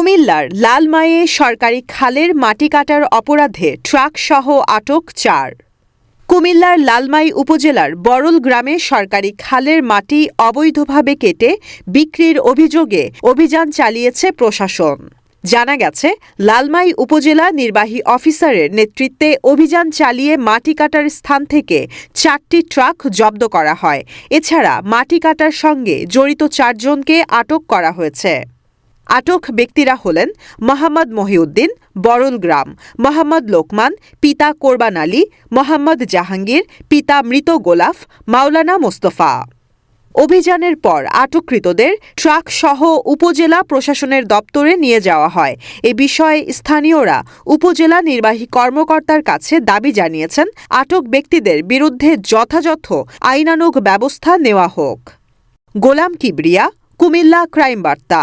কুমিল্লার লালমায়ে সরকারি খালের মাটি কাটার অপরাধে ট্রাক সহ আটক চার। কুমিল্লার লালমাই উপজেলার বরল গ্রামে সরকারি খালের মাটি অবৈধভাবে কেটে বিক্রির অভিযোগে অভিযান চালিয়েছে প্রশাসন। জানা গেছে, লালমাই উপজেলা নির্বাহী অফিসারের নেতৃত্বে অভিযান চালিয়ে মাটি কাটার স্থান থেকে চারটি ট্রাক জব্দ করা হয়। এছাড়া মাটি কাটার সঙ্গে জড়িত চারজনকে আটক করা হয়েছে। আটক ব্যক্তিরা হলেন মোহাম্মদ মহিউদ্দিন বরল গ্রাম, মোহাম্মদ লোকমান, পিতা কোরবান আলী, মোহাম্মদ জাহাঙ্গীর, পিতা মৃত গোলাফ, মাওলানা মোস্তফা। অভিযানের পর আটককৃতদের ট্রাক সহ উপজেলা প্রশাসনের দপ্তরে নিয়ে যাওয়া হয়। এ বিষয়ে স্থানীয়রা উপজেলা নির্বাহী কর্মকর্তার কাছে দাবি জানিয়েছেন, আটক ব্যক্তিদের বিরুদ্ধে যথাযথ আইনানুগ ব্যবস্থা নেওয়া হোক। গোলাম কিবরিয়া, কুমিল্লা ক্রাইম বার্তা।